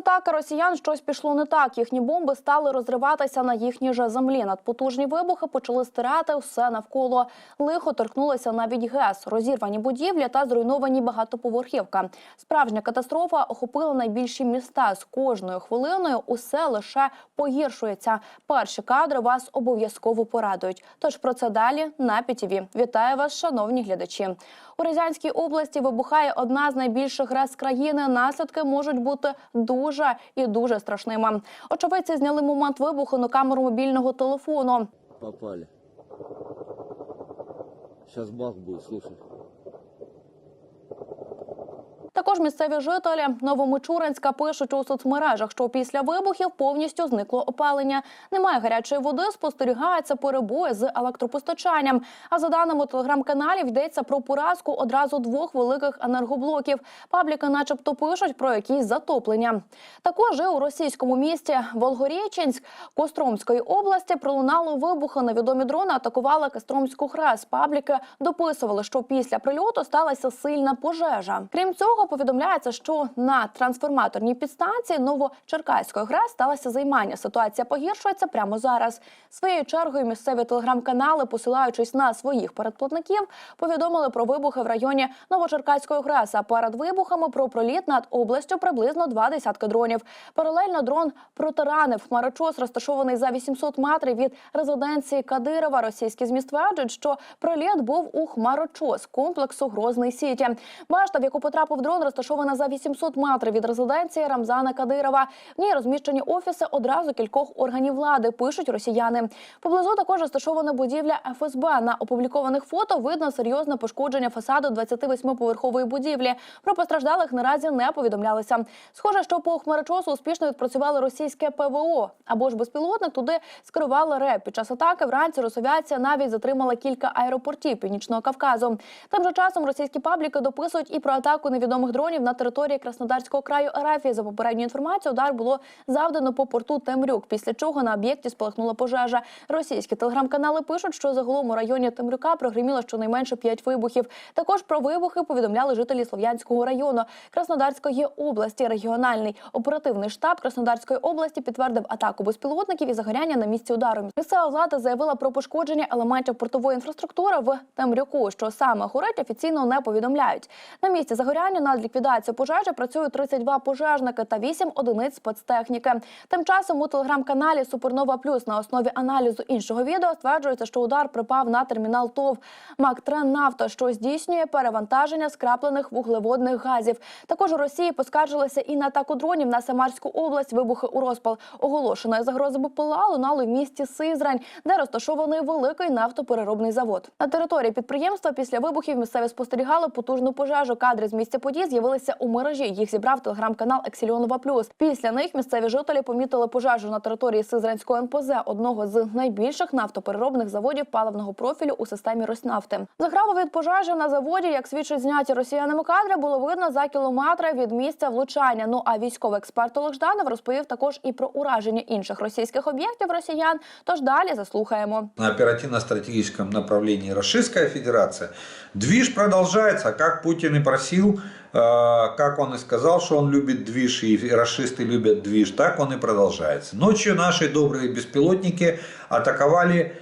атаки росіян щось пішло не так. Їхні бомби стали розриватися на їхній же землі. Надпотужні вибухи почали стирати все навколо. Лихо торкнулося навіть ГЕС, розірвані будівлі та зруйновані багатоповерхівка. Справжня катастрофа охопила найбільші міста. З кожною хвилиною усе лише погіршується. Перші кадри вас обов'язково порадують. Тож про це далі на ПІТІВІ. Вітаю вас, шановні глядачі. У Рязанській області вибухає одна з найбільших ГРЕС країни. Наслідки можуть бути дуже і дуже страшними. Очевидці зняли момент вибуху на камеру мобільного телефону. Попали. Сейчас бах будет, слушай. Також місцеві жителі Новомичуринська пишуть у соцмережах, що після вибухів повністю зникло опалення. Немає гарячої води, спостерігається перебої з електропостачанням. А за даними телеграм-каналів, йдеться про поразку одразу двох великих енергоблоків. Пабліки, начебто, пишуть про якісь затоплення. Також і у російському місті Волгоріченськ Костромської області пролунало вибухи. Невідомі дрони атакували Костромську ХРЕС. Пабліки дописували, що після прильоту сталася сильна пожежа. Крім цього, повідомляється, що на трансформаторній підстанції Новочеркаської ГРЕС сталося займання. Ситуація погіршується прямо зараз. Своєю чергою місцеві телеграм-канали, посилаючись на своїх передплатників, повідомили про вибухи в районі Новочеркаської ГРЕС. А перед вибухами про проліт над областю приблизно два десятки дронів. Паралельно дрон протаранив хмарочос, розташований за 800 метрів від резиденції Кадирова. Російські ЗМІ стверджують, що проліт був у хмарочос комплексу Грозний Сіті. Башта, в яку потрапив дрон, розташована за 800 метрів від резиденції Рамзана Кадирова. В ній розміщені офіси одразу кількох органів влади. Пишуть росіяни. Поблизу також розташована будівля ФСБ. На опублікованих фото видно серйозне пошкодження фасаду 28-поверхової будівлі. Про постраждалих наразі не повідомлялося. Схоже, що по хмарочосу успішно відпрацювали російське ПВО або ж безпілотник туди скерували РЕП. Під час атаки вранці Росавіація навіть затримала кілька аеропортів Північного Кавказу. Тим же часом російські пабліки дописують і про атаку невідомих дронів на території Краснодарського краю РФ. За попередньою інформацією, удар було завдано по порту Темрюк, після чого на об'єкті спалахнула пожежа. Російські телеграм-канали пишуть, що загалом у районі Темрюка прогреміло щонайменше п'ять вибухів. Також про вибухи повідомляли жителі Слов'янського району Краснодарської області. Регіональний оперативний штаб Краснодарської області підтвердив атаку безпілотників і загоряння на місці удару. Місцева влада заявила про пошкодження елементів портової інфраструктури в Темрюку. Що саме горить, офіційно не повідомляють. На місці загоряння над ліквідацією пожежі працюють 32 пожежники та 8 одиниць спецтехніки. Тим часом у телеграм-каналі Супернова Плюс на основі аналізу іншого відео стверджується, що удар припав на термінал ТОВ «Мактреннафто», що здійснює перевантаження скраплених вуглеводних газів. Також у Росії поскаржилися і на атаку дронів на Самарську область. Вибухи у розпал оголошеної загрози БПЛА лунали в місті Сизрань, де розташований великий нафтопереробний завод. На території підприємства після вибухів місцеві спостерігали потужну пожежу. Кадри з місця подій з'явилися у мережі. Їх зібрав телеграм-канал Ексільонова Плюс. Після них місцеві жителі помітили пожежу на території Сизранського НПЗ, одного з найбільших нафтопереробних заводів паливного профілю у системі Роснафти. Заграву від пожежі на заводі, як свідчить зняті росіянами кадри, було видно за кілометри від місця влучання. Ну а військовий експерт Олег Жданов розповів також і про ураження інших російських об'єктів росіян. Тож далі заслухаємо. на оперативно-стратегическом направлении Российская Федерация. Движ продолжается, как Путин и просил, э, как он и сказал, что он любит движ, и расисты любят движ, так он и продолжается. Ночью наши добрые беспилотники атаковали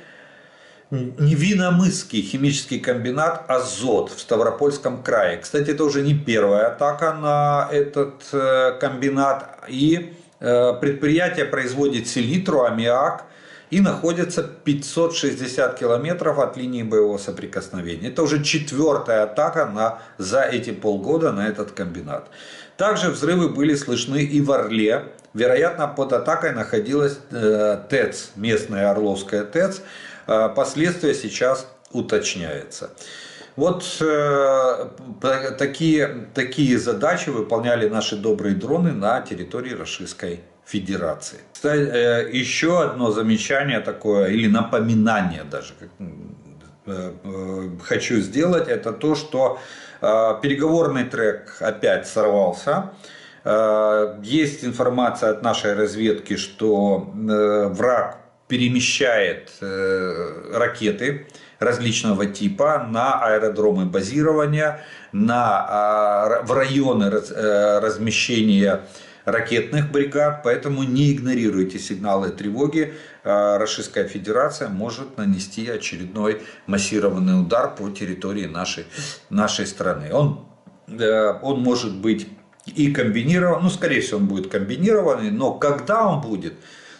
Невиномысский химический комбинат «Азот» в Ставропольском крае. Кстати, это уже не первая атака на этот э, комбинат. И э, предприятие производит селитру, аммиак и находится 560 километров от линии боевого соприкосновения. Это уже четвертая атака на, за эти полгода на этот комбинат. Также взрывы были слышны и в Орле. Вероятно, под атакой находилась э, ТЭЦ, местная Орловская ТЭЦ. Э, последствия сейчас уточняются. Вот э, такие, такие задачи выполняли наши добрые дроны на территории Российской Федерации. Э, еще одно замечание такое, или напоминание даже, э, э, хочу сделать, это то, что переговорный трек опять сорвался. Есть информация от нашей разведки, что враг перемещает ракеты различного типа на аэродромы базирования, на, а, в районы раз- размещения ракетных бригад, поэтому не игнорируйте сигналы тревоги. Э, Российская Федерация может нанести очередной массированный удар по территории нашей, нашей страны. Он, он может быть и комбинирован, ну, скорее всего, он будет комбинированный, но когда он будет,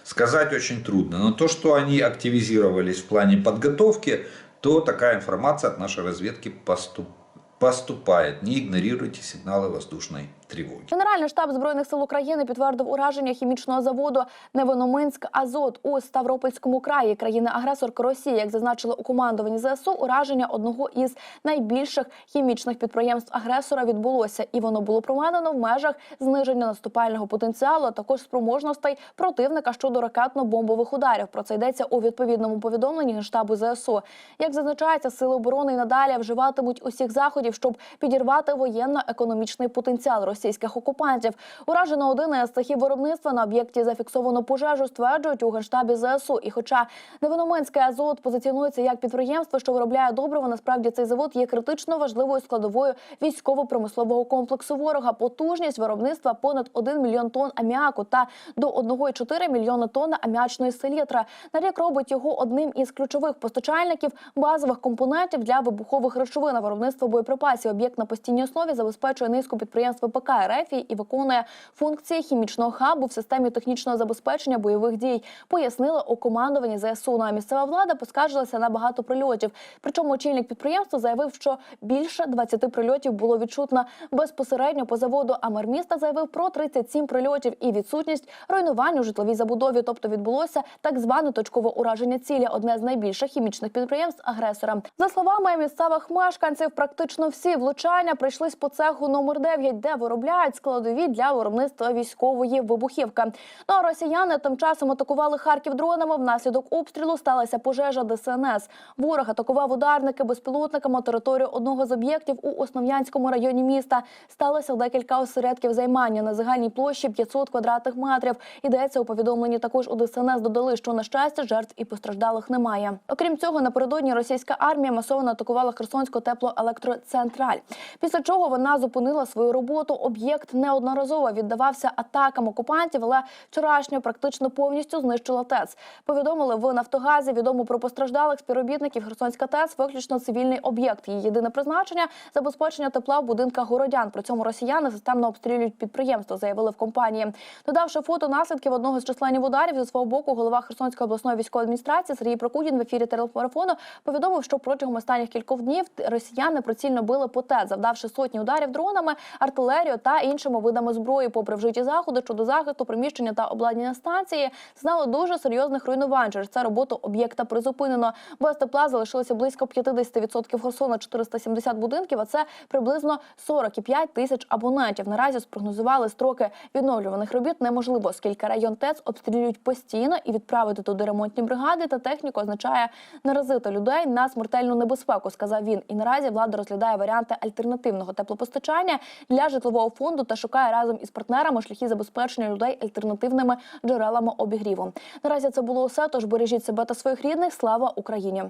сказать очень трудно. Но то, что они активизировались в плане подготовки, то такая информация от нашей разведки поступ- поступает. Не игнорируйте сигналы воздушной тревоги. Генеральний штаб збройних сил України підтвердив ураження хімічного заводу Невиноминськ Азот у Ставропольському краї країни-агресорки Росії. Як зазначили у командуванні ЗСУ, ураження одного із найбільших хімічних підприємств агресора відбулося, і воно було проведено в межах зниження наступального потенціалу, а також спроможностей противника щодо ракетно-бомбових ударів. Про це йдеться у відповідному повідомленні генштабу ЗСУ. Як зазначається, сили оборони надалі вживатимуть усіх заходів, щоб підірвати воєнно-економічний потенціал російських окупантів. Уражено один із цехів виробництва на об'єкті зафіксовано пожежу, стверджують у генштабі ЗСУ. І хоча Невиноминський азот позиціонується як підприємство, що виробляє добриво, насправді цей завод є критично важливою складовою військово-промислового комплексу ворога. Потужність виробництва понад 1 мільйон тонн аміаку та до 1,4 мільйона тонн аміачної селітри. На рік робить його одним із ключових постачальників базових компонентів для вибухових речовин на виробництво боєприпасів. Об'єкт на постійній основі забезпечує низку підприємств ВПК РФ і виконує функції хімічного хабу в системі технічного забезпечення бойових дій. Пояснили у командуванні ЗСУ. Ну, а місцева влада поскаржилася на багато прильотів. Причому очільник підприємства заявив, що більше 20 прильотів було відчутно безпосередньо по заводу. А мер міста заявив про 37 прильотів і відсутність руйнувань у житловій забудові. Тобто відбулося так зване точкове ураження цілі, одне з найбільших хімічних підприємств агресора. За словами місцевих мешканців, практично всі влучання прийшлись по цеху номер 9, де виробляють складові для виробництва військової вибухівки. Ну а росіяни тим часом атакували Харків дронами. Внаслідок обстрілу сталася пожежа ДСНС. Ворог атакував ударники безпілотниками територію одного з об'єктів у Основнянському районі міста. Сталося декілька осередків займання на загальній площі 500 квадратних метрів. Йдеться у повідомленні. Також у ДСНС додали, що на щастя жертв і постраждалих немає. Окрім цього, напередодні російська армія масово атакувала Херсонську теплоелектроцентраль. Після чого вона зупинила свою роботу. Об'єкт неодноразово віддавався атакам окупантів, але вчорашньо практично повністю знищила ТЕЦ. Повідомили в Нафтогазі. Відомо про постраждалих співробітників Херсонська ТЕЦ виключно цивільний об'єкт. Її єдине призначення забезпечення тепла в будинках городян. При цьому росіяни системно обстрілюють підприємство, заявили в компанії. Додавши фото наслідків одного з численних ударів зі свого боку, голова Херсонської обласної військової адміністрації Сергій Прокудін в ефірі телемарафону повідомив, що протягом останніх кількох днів росіяни прицільно били по ТЕЦ, завдавши сотні ударів дронами, артилерією та іншими видами зброї. Попри вжиті заходи щодо захисту приміщення та обладнання станції, знали дуже серйозних руйнувань. Через це роботу об'єкта призупинено. Без тепла залишилося близько 50% Херсона, 470 будинків. А це приблизно 45 тисяч абонентів. Наразі спрогнозували строки відновлюваних робіт неможливо, оскільки район ТЕЦ обстрілюють постійно і відправити туди ремонтні бригади та техніку означає наразити людей на смертельну небезпеку. Сказав він. І наразі влада розглядає варіанти альтернативного теплопостачання для житлового фонду та шукає разом із партнерами шляхи забезпечення людей альтернативними джерелами обігріву. Наразі це було усе. Тож бережіть себе та своїх рідних. Слава Україні!